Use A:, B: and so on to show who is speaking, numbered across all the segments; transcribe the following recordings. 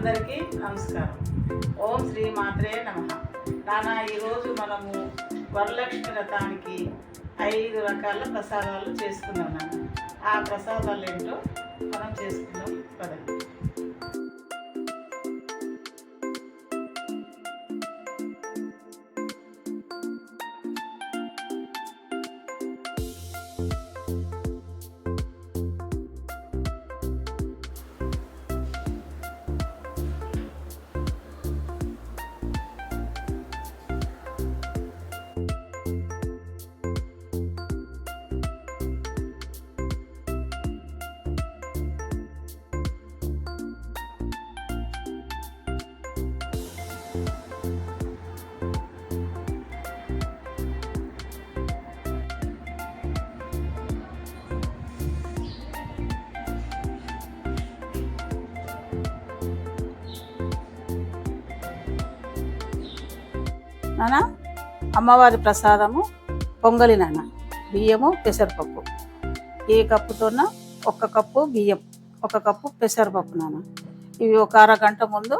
A: అందరికీ నమస్కారం. ఓం శ్రీ మాత్రే నమ. నానా ఈరోజు మనము వరలక్ష్మి రథానికి ఐదు రకాల ప్రసాదాలు చేసుకున్నాం నాన్న ఆ ప్రసాదాలు ఏంటో మనం చేసుకుందాం పదండి. నాన్న అమ్మవారి ప్రసాదము పొంగలి నాన్న బియ్యము పెసరపప్పు. ఏ కప్పుతోన ఒక కప్పు బియ్యం ఒక కప్పు పెసరపప్పు నాన్న. ఇవి ఒక అరగంట ముందు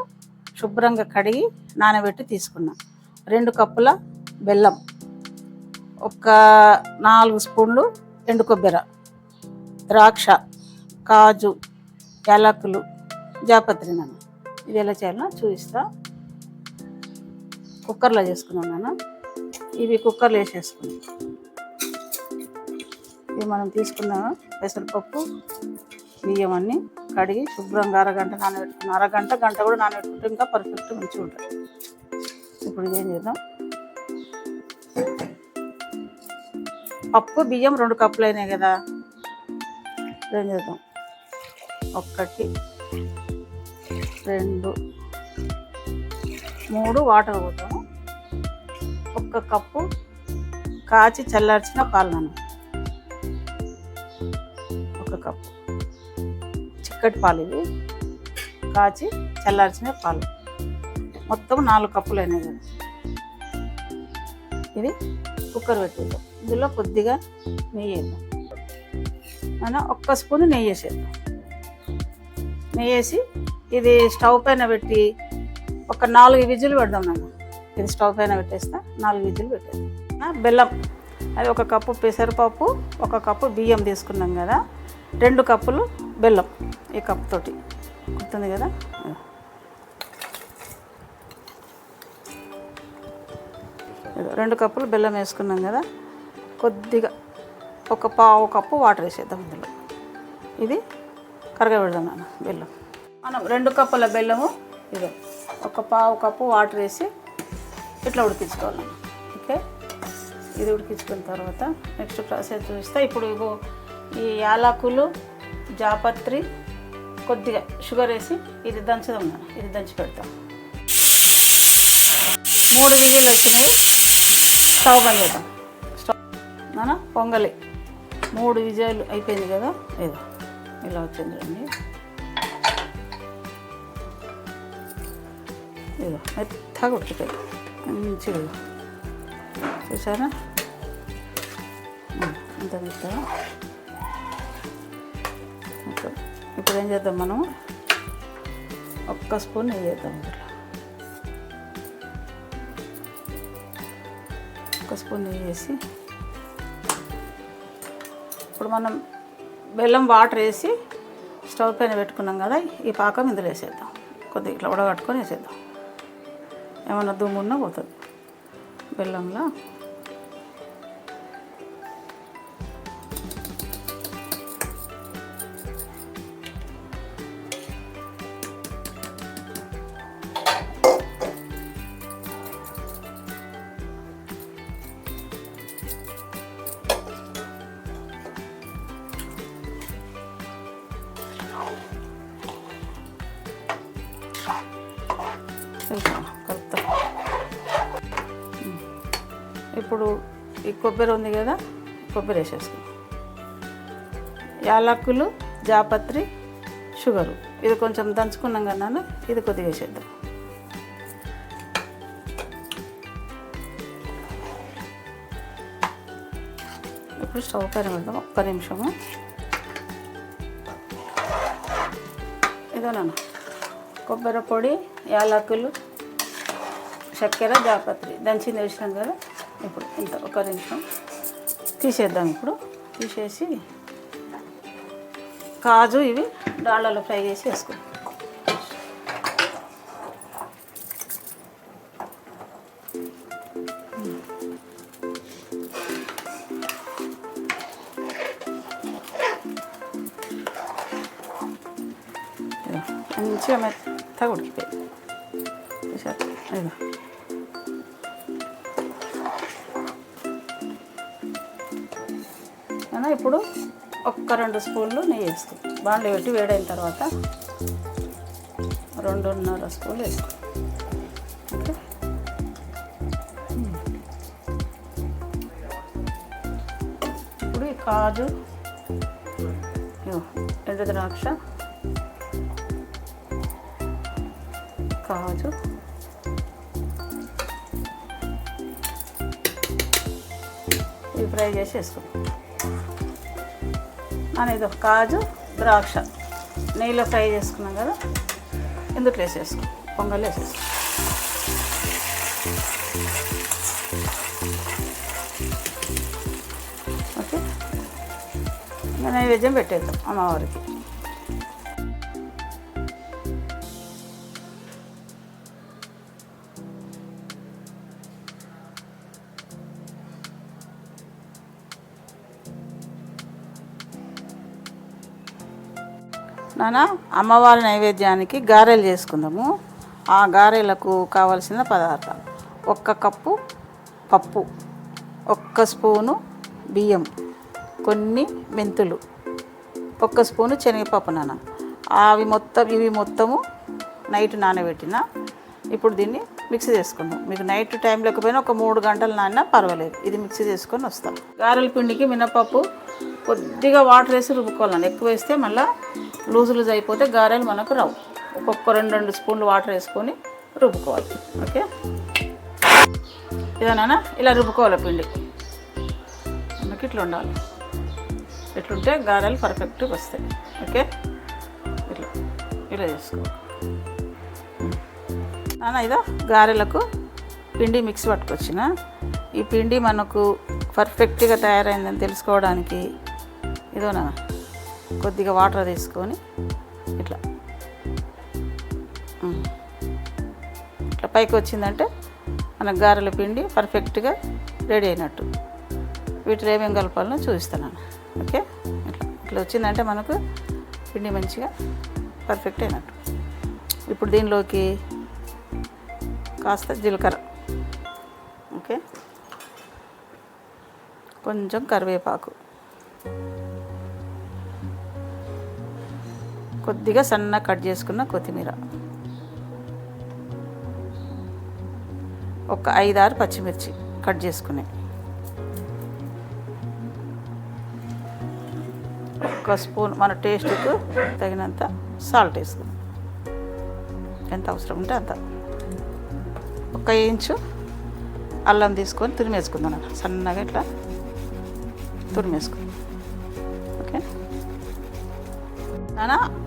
A: శుభ్రంగా కడిగి నానబెట్టి తీసుకున్నాం. రెండు కప్పుల బెల్లం ఒక నాలుగు స్పూన్లు ఎండు కొబ్బెర ద్రాక్ష కాజు యాలకులు జాపత్రి నాన్న. ఇది ఎలా చేయాలో చూపిస్తాను కుక్కర్లో చేసుకున్నాం నాన్న. ఇవి కుక్కర్లో వేసేసుకున్నాం. ఇవి మనం తీసుకున్న పెసరపప్పు బియ్యం అన్ని కడిగి శుభ్రంగా అరగంట నానబెట్టుకున్నాం. అరగంట గంట కూడా నానబెట్టుకుంటే ఇంకా పర్ఫెక్ట్ మంచిగా ఉంటుంది. ఇప్పుడు ఏం చేద్దాం? పప్పు బియ్యం రెండు కప్పులు అయినాయి కదా. ఏం చేద్దాం? ఒక్కటి రెండు మూడు వాటర్ పోతాము ఒక్క కప్పు కాచి చల్లార్చిన పాలు ఒక కప్పు. చిక్కటి పాలు ఇవి. కాచి చల్లార్చిన పాలు. మొత్తం నాలుగు కప్పులు అనేది ఇది కుక్కర్ పెట్టేద్దాం. ఇందులో కొద్దిగా నెయ్యి వేద్దాం. మనం ఒక్క స్పూన్ నెయ్యి వేసేద్దాం. నెయ్యి వేసి ఇది స్టవ్ పైన పెట్టి ఒక నాలుగు విజులు పెడదాం నాన్న ఇది స్టవ్ పైన పెట్టేస్తా నాలుగు విజులు పెట్టేస్తా. బెల్లం. అది ఒక కప్పు పెసరపప్పు ఒక కప్పు బియ్యం తీసుకున్నాం కదా. రెండు కప్పులు బెల్లం ఈ కప్పు తోటి. గుర్తుంది కదా? రెండు కప్పులు బెల్లం వేసుకున్నాం కదా. కొద్దిగా ఒక పావు కప్పు వాటర్ వేసేద్దాం ఇందులో. ఇది కరగబెడదాం నాన్న బెల్లం. మనం రెండు కప్పుల బెల్లము ఇదే ఒక పావు కప్పు వాటర్ వేసి ఇట్లా ఉడికించుకోవాలి. ఓకే. ఇది ఉడికించుకున్న తర్వాత నెక్స్ట్ ప్రాసెస్ చూస్తే. ఇప్పుడు ఇగో ఈ యాలకులు జాపత్రి కొద్దిగా షుగర్ వేసి ఇది దంచుదాం ఇది దంచి పెడతాం. మూడు విజిల్ వచ్చినాయి. స్టవ్ బంద్ చేద్దాం. స్టవ్ నాన్న పొంగలి. మూడు విజయాలు అయిపోయింది కదా? ఏదో ఇలా వచ్చింది రండి ఏదో మెత్తగా ఉడికిపోయింది. మంచిగా చూసారా? ఇంత మెత్తగా ఇప్పుడు ఏం చేద్దాం మనం? ఒక్క స్పూన్ నెయ్యి వేద్దాం ఇందులో ఒక స్పూన్ నెయ్యి వేసి ఇప్పుడు మనం బెల్లం వాటర్ వేసి స్టవ్ పైన పెట్టుకున్నాం కదా ఈ పాకం ఇందులో వేసేద్దాం. కొద్దిగా ఇట్లా ఉడగట్టుకొని వేసేద్దాం. ఏమన్నా దుమ్ము ఉన్నా పోతుంది బెల్లంలో తెలుసా కలుపుతా ఇప్పుడు ఈ కొబ్బరి ఉంది కదా కొబ్బరి వేసేస్తాం యాలక్కులు జాపత్రి షుగరు. ఇది కొంచెం దంచుకున్నాం కదా ఇది కొద్దిగా వేసేద్దాం. ఇప్పుడు స్టవ్ పైన పెడదాం ఒక్క నిమిషము. ఇదో నాన్న కొబ్బరి పొడి యాలకులు చక్కెర జాపత్రి. దంచింది వేసినాం కదా. ఇప్పుడు ఇంత ఒక నిమిషం తీసేద్దాం ఇప్పుడు. తీసేసి కాజు ఇవి డాళ్ళలో ఫ్రై చేసి వేసుకుందాం మంచిగా మెత్తగా ఉడికిపోయింది చూసారు ఇప్పుడు ఒక్క రెండు స్పూన్లు నెయ్యి వేసుకో. బాండ్లు పెట్టి వేడైన తర్వాత రెండున్నర స్పూన్లు వేసుకో. ఓకే? ఇప్పుడు ఈ కాజు ఎండు ద్రాక్ష కాజు ఇవి ఫ్రై చేసి వేసుకుంటాం అనేది ఒక కాజు ద్రాక్ష. నెయ్యిలో ఫ్రై చేసుకున్నాం కదా ఎందుకు వేసేసుకో పొంగల్ వేసేసుకో ఓకే? నైవేద్యం పెట్టేద్దాం అమ్మవారికి. మన అమ్మవారి నైవేద్యానికి గారెలు చేసుకుందాము. ఆ గారెలకు కావలసిన పదార్థాలు. ఒక్క కప్పు పప్పు ఒక్క స్పూను బియ్యం కొన్ని మెంతులు ఒక్క స్పూను శనగపప్పు నాన్న అవి మొత్తం ఇవి మొత్తము నైట్ నానబెట్టిన. ఇప్పుడు దీన్ని మిక్సీ చేసుకుందాం. మీకు నైట్ టైం లేకపోయినా ఒక మూడు గంటలు నాన్న పర్వాలేదు. ఇది మిక్సీ చేసుకొని వస్తాం. గారెల పిండికి మినపప్పు కొద్దిగా వాటర్ వేసి రుబ్బుకోవాలని ఎక్కువ వేస్తే మళ్ళీ లూజ్ లూజ్ అయిపోతే గారెలు మనకు రావు. ఒక్కొక్క రెండు రెండు స్పూన్లు వాటర్ వేసుకొని రుబ్బుకోవాలి. ఓకే? ఇదేనా ఇలా రుబ్బుకోవాలి పిండి. మనకి ఇట్లా ఉండాలి. ఇట్లుంటే గారెలు పర్ఫెక్ట్గా వస్తాయి. ఓకే? ఇట్లా ఇలా చేసుకో. నాన్న ఇదో గారెలకు పిండి మిక్స్ పట్టుకొచ్చిన. ఈ పిండి మనకు పర్ఫెక్ట్గా తయారైందని తెలుసుకోవడానికి ఇదోనా కొద్దిగా వాటర్ తీసుకొని ఇట్లా. ఇట్లా పైకి వచ్చిందంటే మన గారెల పిండి పర్ఫెక్ట్గా రెడీ అయినట్టు. వీటిలో ఏమేమి కలపాలనో చూపిస్తాను ఓకే? ఇట్లా ఇట్లా వచ్చిందంటే మనకు పిండి మంచిగా పర్ఫెక్ట్ అయినట్టు. ఇప్పుడు దీనిలోకి కాస్త జీలకర్ర. ఓకే? కొంచెం కరివేపాకు. కొద్దిగా సన్న కట్ చేసుకున్న కొత్తిమీర. ఒక ఐదారు పచ్చిమిర్చి కట్ చేసుకునే. ఒక స్పూన్ మన టేస్ట్కు తగినంత సాల్ట్ వేసుకుందాం ఎంత అవసరం ఉంటే అంత. ఒక ఇంచు అల్లం తీసుకొని తురిమేసుకుందాం సన్నగా ఇట్లా తురిమేసుకుందాం.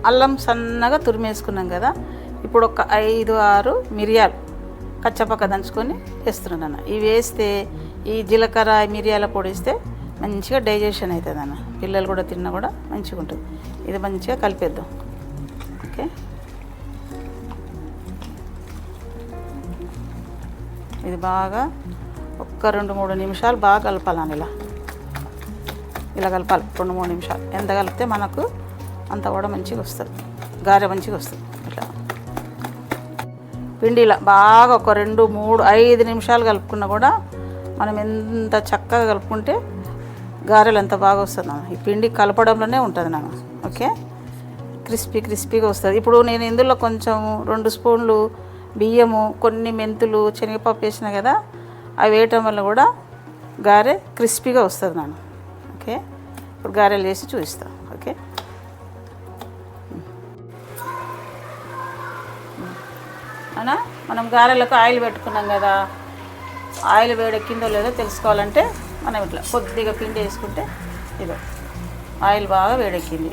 A: అల్లం సన్నగా తురిమేసుకున్నాం కదా. ఇప్పుడు ఒక ఐదు ఆరు మిరియాలు కచ్చపక్క దంచుకొని వేస్తున్నాను అన్న ఇవి వేస్తే ఈ జీలకర్ర మిరియాల పొడి వేస్తే మంచిగా డైజెషన్ అవుతుంది అన్న పిల్లలు కూడా తిన్నా కూడా మంచిగా ఉంటుంది. ఇది మంచిగా కలిపేద్దాం. ఓకే? ఇది బాగా ఒక్క రెండు మూడు నిమిషాలు బాగా కలపాలని ఇలా. ఇలా కలపాలి రెండు మూడు నిమిషాలు. ఎంత కలిపితే మనకు అంత కూడా మంచిగా వస్తుంది. గారె మంచిగా వస్తుంది. ఇట్లా పిండి ఇలా బాగా ఒక రెండు మూడు ఐదు నిమిషాలు కలుపుకున్నా కూడా మనం ఎంత చక్కగా కలుపుకుంటే గారెలు ఎంత బాగా వస్తుంది ఈ పిండి కలపడంలోనే ఉంటుంది నాన్న. ఓకే? క్రిస్పీ క్రిస్పీగా వస్తుంది. ఇప్పుడు నేను ఇందులో కొంచెం రెండు స్పూన్లు బియ్యము కొన్ని మెంతులు శనగపప్పు వేసిన కదా అవి వేయటం వల్ల కూడా గారె క్రిస్పీగా వస్తుంది నాన్న. ఓకే? ఇప్పుడు గారెలు వేసి చూపిస్తాను అనా? మనం గారెలకు ఆయిల్ పెట్టుకున్నాం కదా. ఆయిల్ వేడెక్కిందో లేదో తెలుసుకోవాలంటే మనం ఇట్లా కొద్దిగా పిండి వేసుకుంటే ఇదో ఆయిల్ బాగా వేడెక్కింది.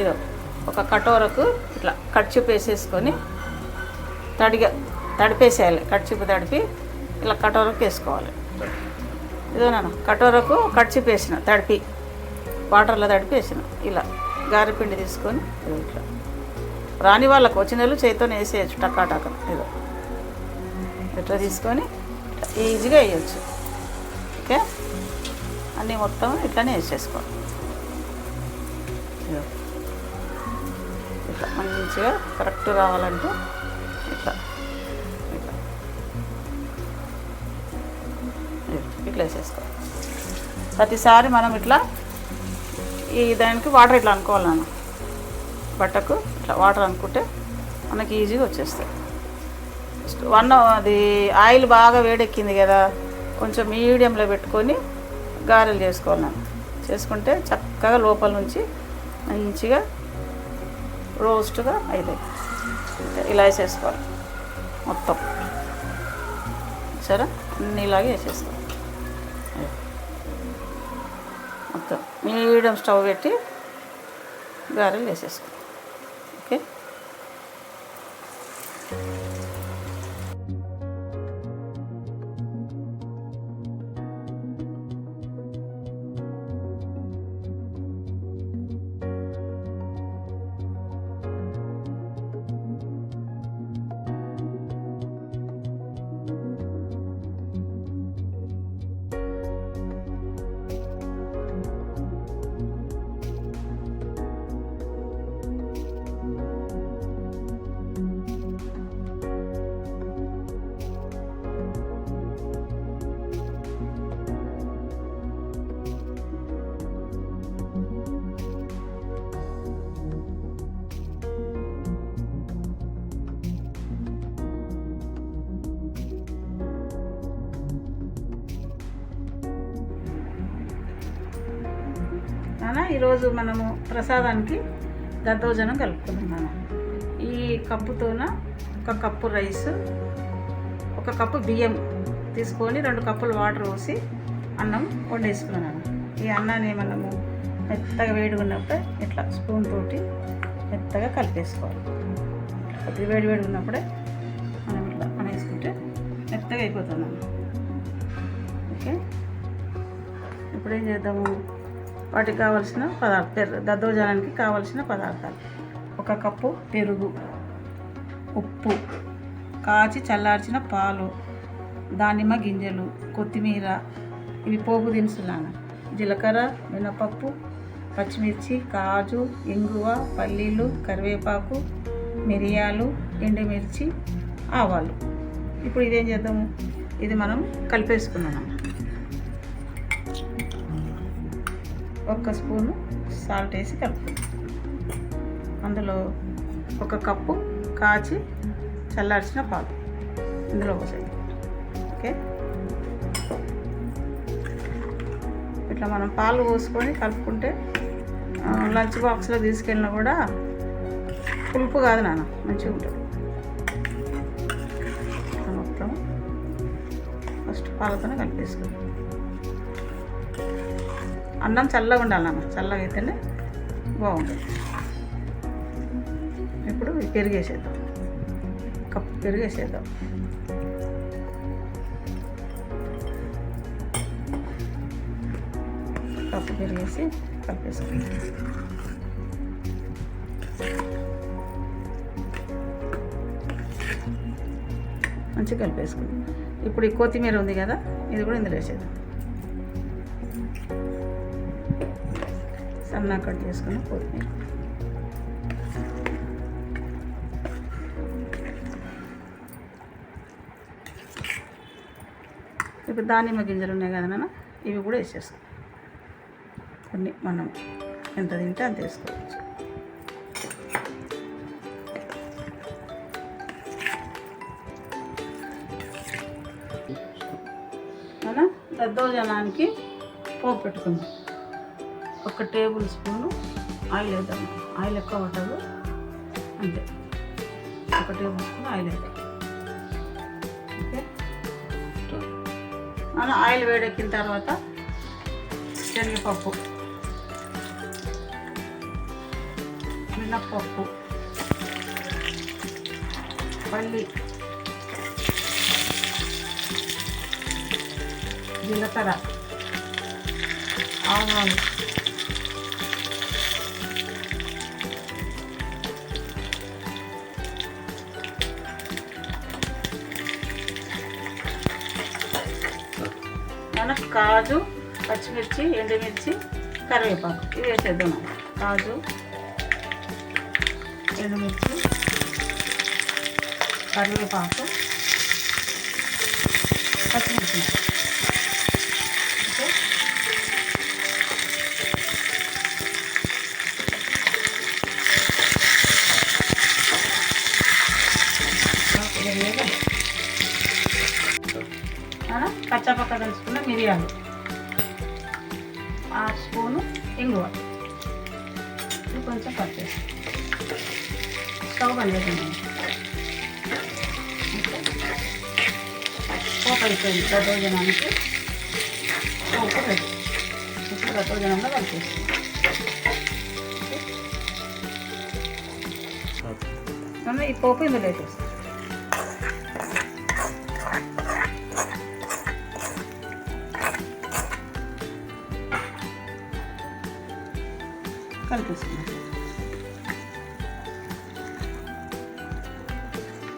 A: ఇదో ఒక కటోరకు ఇట్లా కట్చిప్ వేసేసుకొని తడిగా తడిపేసేయాలి. కట్చిప్ తడిపి ఇలా కటోరకు వేసుకోవాలి. ఇదేనా కటోరకు కట్చిప్ వేసిన తడిపి వాటర్లో తడిపి వేసిన ఇలా గారెపిండి తీసుకొని ఇట్లా. రాని వాళ్ళకు వచ్చిన వాళ్ళు చేతితో వేసేయచ్చు టకా టకా ఇదో ఇట్లా తీసుకొని ఈజీగా వేయచ్చు. ఓకే? అన్నీ మొత్తం ఇట్లానే వేసేసుకోండి. ఇట్లా మంచిగా కరెక్ట్ రావాలంటే ఇట్లా. ఇట్లా. ఇట్లా వేసేసుకోవాలి ప్రతిసారి మనం ఇట్లా ఈ దానికి వాటర్ ఇట్లా అనుకోవాలి బట్టకు ఇట్లా వాటర్ అనుకుంటే మనకి ఈజీగా వచ్చేస్తాయి. ఫస్ట్ వన్ అది ఆయిల్ బాగా వేడెక్కింది కదా కొంచెం మీడియంలో పెట్టుకొని గారెలు చేసుకోవాలి. చేసుకుంటే చక్కగా లోపల నుంచి మంచిగా రోస్ట్గా అవుతాయి ఇలా వేసేసుకోవాలి మొత్తం. సరే? అన్ని ఇలాగే వేసేసుకోవాలి. మొత్తం మీడియం స్టవ్ పెట్టి గారెలు వేసేసుకోవాలి. Bye. నాన్న ఈరోజు మనము ప్రసాదానికి దద్దోజనం కలుపుకుందాం ఈ కప్పుతోన ఒక కప్పు రైస్ ఒక కప్పు బియ్యం తీసుకొని రెండు కప్పులు వాటర్ పోసి అన్నం వండేసుకున్నాను. ఈ అన్నాన్ని మనము మెత్తగా వేడిగా ఉన్నప్పుడే ఇట్లా స్పూన్ తోటి మెత్తగా కలిపేసుకోవాలి. కొద్దిగా వేడి వేడి ఉన్నప్పుడే మనం ఇట్లా అనేసుకుంటే వేసుకుంటే మెత్తగా అయిపోతుంది ఓకే? ఇప్పుడు ఏం చేద్దాము? వాటికి కావలసిన పదార్థాలు దద్దోజనానికి కావలసిన పదార్థాలు. ఒక కప్పు పెరుగు ఉప్పు కాచి చల్లార్చిన పాలు దానిమ్మ గింజలు కొత్తిమీర ఇవి పోపు దినుసులాగా. జీలకర్ర మినపప్పు పచ్చిమిర్చి కాజు ఇంగువ పల్లీలు కరివేపాకు మిరియాలు ఎండుమిర్చి ఆవాలు. ఇప్పుడు ఇదేం చేద్దాము? ఇది మనం కలిపేసుకున్నాం. ఒక్క స్పూను సాల్ట్ వేసి కలుపుకుందాం. అందులో ఒక కప్పు కాచి చల్లార్చిన పాలు. ఇందులో పోసేది ఓకే? ఇట్లా మనం పాలు పోసుకొని కలుపుకుంటే లంచ్ బాక్స్లో తీసుకెళ్ళినా కూడా పులుపు కాదు నాన్న మంచిగా ఉంటుంది. మొత్తం ఫస్ట్ పాలతోనే కలిపేసుకుంటాం అన్నం చల్లగా ఉండాలన్న చల్లగా అయితేనే బాగుంటుంది. ఇప్పుడు పెరిగేసేద్దాం. పెరుగు వేసేద్దాం కప్పు పెరుగు వేసేద్దాం కప్పు పెరుగు వేసి కలిపేసుకుందాం. మంచిగా కలిపేసుకుందాం. ఇప్పుడు ఈ కొత్తిమీర ఉంది కదా ఇది కూడా ఇందులో వేసేద్దాం. సన్నగా కట్ చేసుకున్న కొత్తిమీర. ఇప్పుడు దానిమ్మ గింజలు ఉన్నాయి కదా నాన్న ఇవి కూడా వేసేస్తాం కొన్ని మనం ఎంత తింటే అంత వేసుకోవచ్చు. మన దద్దోజనానికి పోపు పెట్టుకుందాం. ఒక టేబుల్ స్పూను ఆయిల్ వేద్దాం. ఆయిల్ ఎక్కువ పట్టదు. అంతే. ఒక టేబుల్ స్పూన్ ఆయిల్ వేద్దాం. ఓకే? ఆయిల్ వేడెక్కిన తర్వాత శనగపప్పు మినప్పప్పు పల్లి జీలకర్ర ఆవాలు కాజు పచ్చిమిర్చి ఎండుమిర్చి కరివేపాకు. ఇవి వేసేద్దాం. కాజు ఎండుమిర్చి కరివేపాకు. పోపు అయిపోయింది దద్దోజనానికి పోపు రెడీ ఇప్పుడు దద్దోజనంలో కలిపేస్తుంది మనం ఈ పోపు ఇందులో వేసేస్తాం కలిపిస్తున్నాం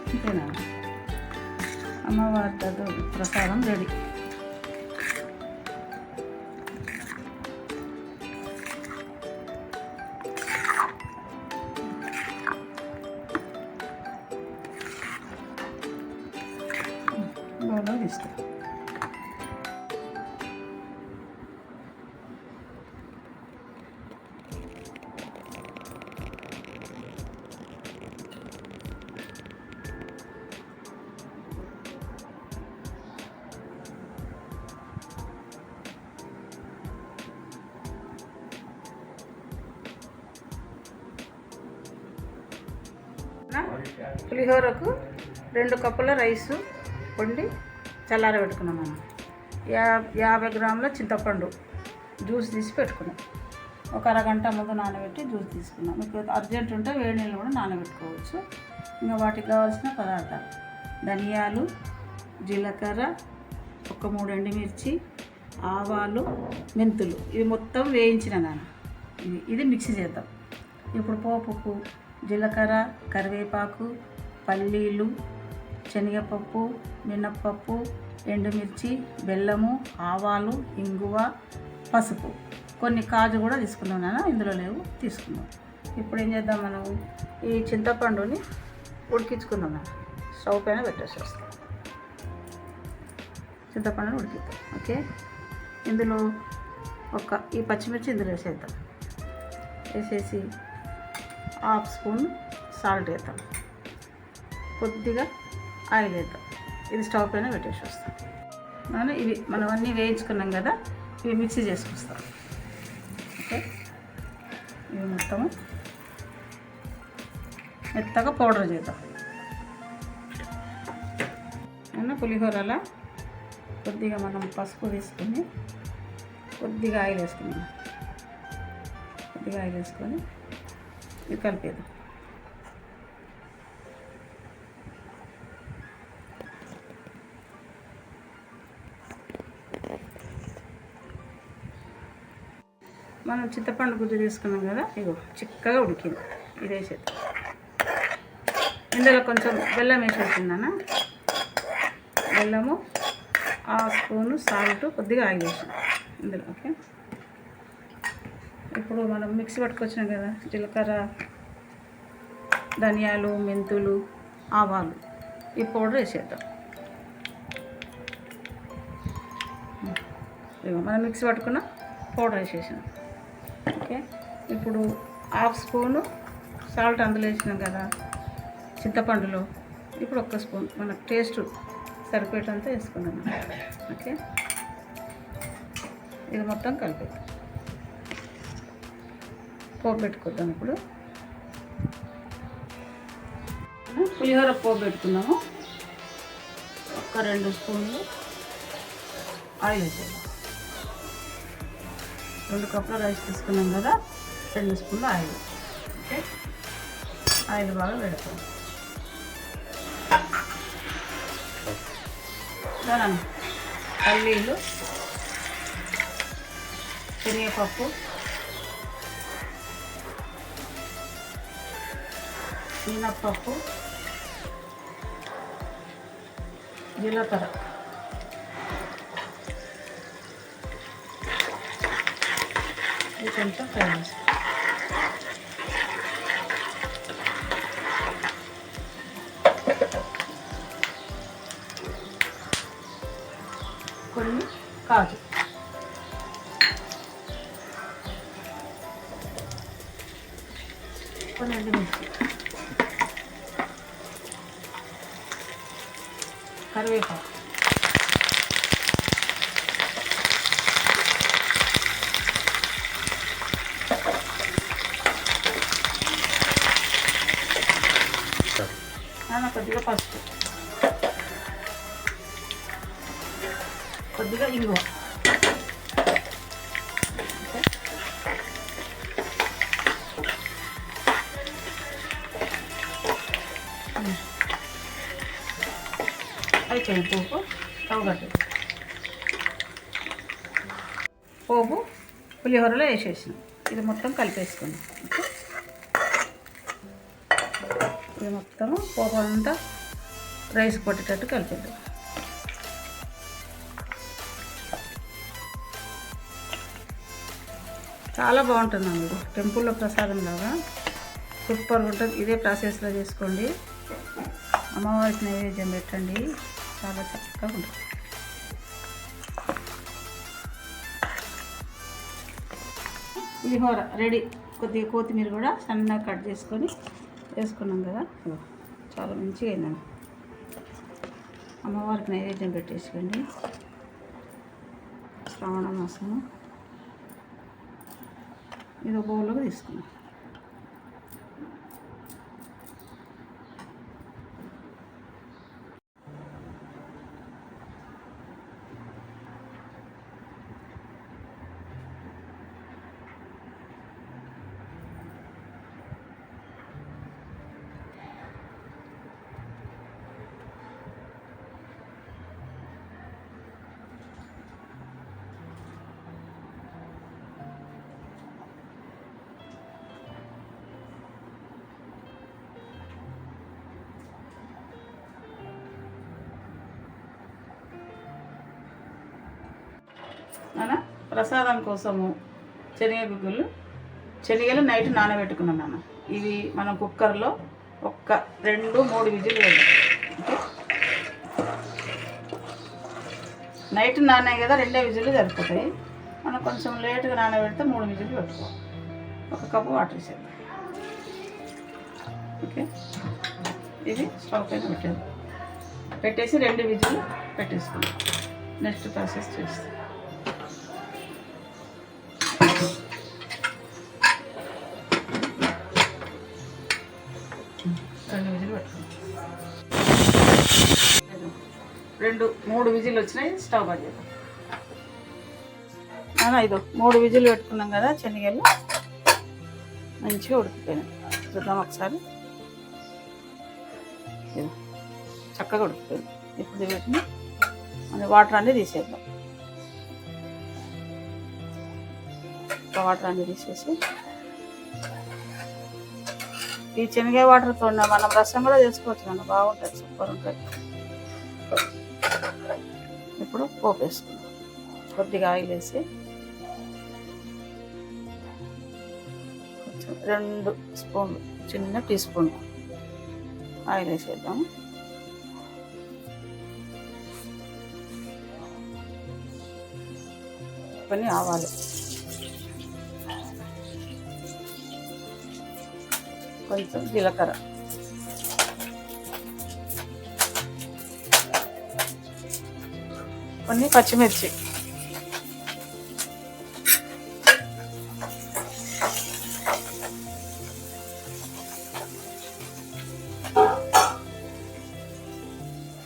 A: అంతేనా అమ్మవారి ప్రసాదం రెడీ. కప్పుల రైసు వండి చల్లారబెట్టుకున్నాం మనం. యా యాభై గ్రాముల చింతపండు జ్యూస్ తీసి పెట్టుకున్నాం. ఒక అరగంట ముందు నానబెట్టి జ్యూస్ తీసుకున్నాం. మీకు అర్జెంట్ ఉంటే వేడి నీళ్ళు కూడా నానబెట్టుకోవచ్చు. ఇంకా వాటికి కావాల్సిన పదార్థాలు. ధనియాలు జీలకర్ర ఒక మూడు ఎండుమిర్చి ఆవాలు మెంతులు. ఇవి మొత్తం వేయించిన నాన్న ఇది ఇది మిక్సీ చేద్దాం. ఇప్పుడు పోపుకు జీలకర్ర కరివేపాకు పల్లీలు శనగపప్పు మినప్పప్పు ఎండుమిర్చి బెల్లము ఆవాలు ఇంగువ పసుపు. కొన్ని కాజు కూడా తీసుకున్నాం ఇందులో లేవు తీసుకున్నాం ఇప్పుడు ఏం చేద్దాం మనం? ఈ చింతపండుని ఉడికించుకుందాం నాన్న. స్టవ్ పైన పెట్టేసేస్తాం చింతపండుని ఉడికిద్దాం ఓకే? ఇందులో ఒక ఈ పచ్చిమిర్చి ఇందులో వేసేద్దాం. వేసేసి హాఫ్ స్పూన్ సాల్ట్ వేద్దాం. కొద్దిగా ఆయిల్ వేద్దాం ఇది స్టవ్ పైన పెట్టేసి వస్తాం. మనం ఇవి మనం అన్నీ వేయించుకున్నాం కదా ఇవి మిక్సీ చేసుకొస్తాం. ఓకే? ఇవి మొత్తము మెత్తగా పౌడర్ చేద్దాం. అన్న పులిహోరలా కొద్దిగా మనం పసుపు తీసుకుని కొద్దిగా ఆయిల్ వేసుకున్నాం. కొద్దిగా ఆయిల్ వేసుకొని ఇది కలిపేద్దాం. మనం చింతపండు గుజ్జు తీసుకున్నాం కదా ఇగో చిక్కగా ఉడికింది. ఇది వేసేది ఇందులో కొంచెం బెల్లం వేసేసిందన్న బెల్లము ఆ స్పూను సాల్ట్ కొద్దిగా ఆయిల్ వేసాం ఇందులో ఓకే? ఇప్పుడు మనం మిక్సీ పట్టుకొచ్చినాం కదా జీలకర్ర ధనియాలు మెంతులు ఆవాలు. ఈ పౌడర్ వేసేద్దాం. ఇగో మనం మిక్సీ పట్టుకున్న పౌడర్ వేసేసాం ఓకే. ఇప్పుడు హాఫ్ స్పూను సాల్ట్ అందులో వేసినాం కదా చింతపండులో. ఇప్పుడు ఒక్క స్పూన్. మన టేస్ట్ సరిపోయేటంత వేసుకుందాం. ఓకే. ఇది మొత్తం కలిపేద్దాం. పోపు పెట్టుకుందాం ఇప్పుడు. పులిహోర పోపు పెట్టుకున్నాము. ఒక రెండు స్పూన్లు ఆయిల్ వేసేద్దాం. రెండు కప్పుల రైస్ తీసుకున్నాం కదా. రెండు స్పూన్ల ఆయిల్. ఓకే? ఆయిల్ బాగా పెడతాం దాని పల్లీలు శనగపప్పు మినప్పప్పు జీలకర్ర. ఇది కొంచెం ఫ్రై చేస్తాం కొన్ని కాజు కొన్ని ఎండుమిర్చి కరివేపాకు. నాన్న కొద్దిగా పసుపు. కొద్దిగా ఇంగువ అయిపోయింది పోపు స్టవ్ పోపు పులిహోరలో వేసేసినాం. ఇది మొత్తం కలిపేసుకున్నాం ఓకే ఇది మొత్తం పోపు అంతా రైస్ కొట్టేటట్టు కలిపిద్దాం. చాలా బాగుంటుందండి ఇది. టెంపుల్లో ప్రసాదం లాగా. సూపర్ ఉంటుంది. ఇదే ప్రాసెస్లో చేసుకోండి. అమ్మవారికి నైవేద్యం పెట్టండి. చాలా చక్కగా ఉంటుంది. పులిహోర రెడీ. కొద్దిగా కొత్తిమీర కూడా సన్నగా కట్ చేసుకొని చేసుకున్నాం కదా. చాలా మంచిగా అయిందండి. అమ్మవారికి నైవేద్యం పెట్టేసుకోండి. శ్రావణ మాసము. ఇది ఒక బౌల్లోకి తీసుకున్నాం. నాన్న ప్రసాదం కోసము శనగ గుగ్గులు శనగలు నైట్ నానబెట్టుకున్నాను నాన్న. ఇవి మనం కుక్కర్లో ఒక్క రెండు మూడు విజులు నైట్ నానాయి కదా రెండే విజిల్లు సరిపోతాయి. మనం కొంచెం లేటుగా నానబెడితే మూడు విజిల్లు పెట్టుకోవాలి. ఒక కప్పు వాటర్ వేసేద్దాం. ఓకే? ఇది స్టవ్ పైన పెట్టేది పెట్టేసి రెండు విజులు పెట్టేసుకుందాం. నెక్స్ట్ ప్రాసెస్ చేస్తాం. రెండు రెండు మూడు విజిల్ వచ్చినాయి స్టవ్ బంద్ చేద్దాం. ఇదో మూడు విజిల్ పెట్టుకున్నాం కదా శనగలు. మంచిగా ఉడికిపోయినాయి. చూద్దాం ఒకసారి. చక్కగా ఉడికిపోయింది ఇప్పుడు వీటిని వాటర్ అన్నీ తీసేద్దాం. వాటర్ అన్ని తీసేసి ఈ శనగ వాటర్తో మనం రసం కూడా చేసుకోవచ్చు మనం బాగుంటుంది సూపర్ ఉంటుంది. ఇప్పుడు పోపు వేసుకుందాం. కొద్దిగా ఆయిల్ వేసి. కొంచెం రెండు స్పూన్లు చిన్న టీ స్పూన్ ఆయిల్ వేసేద్దాం కొన్ని ఆవాలు. కొంచెం జీలకర్ర. కొన్ని పచ్చిమిర్చి.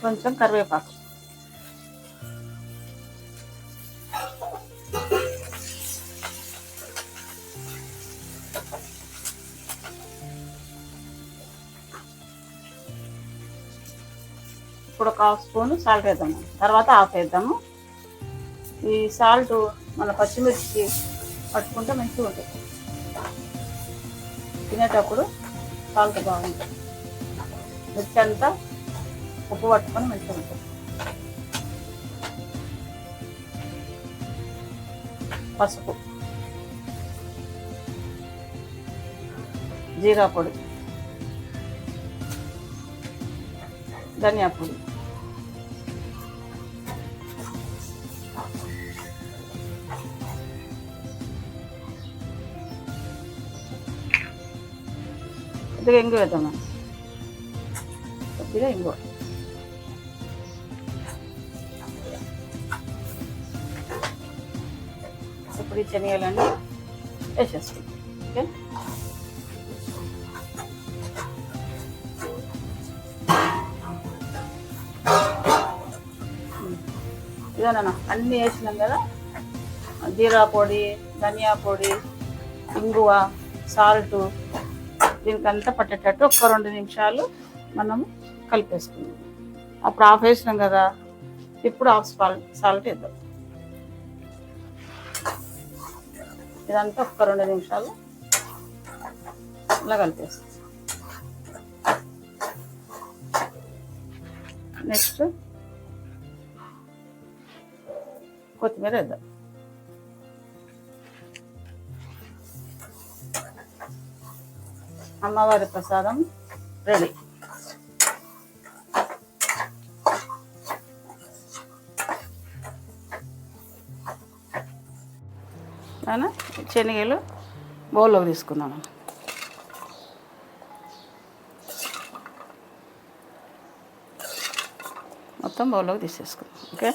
A: కొంచెం కరివేపాకు. ఇప్పుడు హాఫ్ స్పూన్ సాల్ట్ వేద్దాము. తర్వాత ఆఫ్ వేద్దాము. ఈ సాల్ట్ మన పచ్చిమిర్చికి పట్టుకుంటే మంచిగా ఉంటుంది. తినేటప్పుడు సాల్ట్ బాగుంటుంది. మిర్చి అంతా ఉప్పు పట్టుకొని మంచిగా ఉంటుంది. పసుపు జీరా పొడి ధనియా పొడి. కొద్దిగా ఇంగు వేద్దాం మనం ఇప్పుడు ఈ వేసేస్తాం ఓకే ఇదేనా అన్నీ వేసినాం కదా జీరా పొడి ధనియా పొడి ఇంగువ సాల్టు దీనికంతా పట్టేటట్టు ఒక రెండు నిమిషాలు మనం కలిపేసుకుందాం. అప్పుడు ఆఫ్ వేసినాం కదా ఇప్పుడు ఆఫ్ సాల్ట్ సాల్ట్ వేద్దాం. ఇదంతా ఒక రెండు నిమిషాలు ఇలా కలిపేస్తాం. నెక్స్ట్ కొత్తిమీర వేద్దాం. అమ్మవారి ప్రసాదం రెడీ. నాన్న శనగలు బౌల్లోకి తీసుకుందాం మొత్తం బౌల్లోకి తీసేసుకుందాం ఓకే?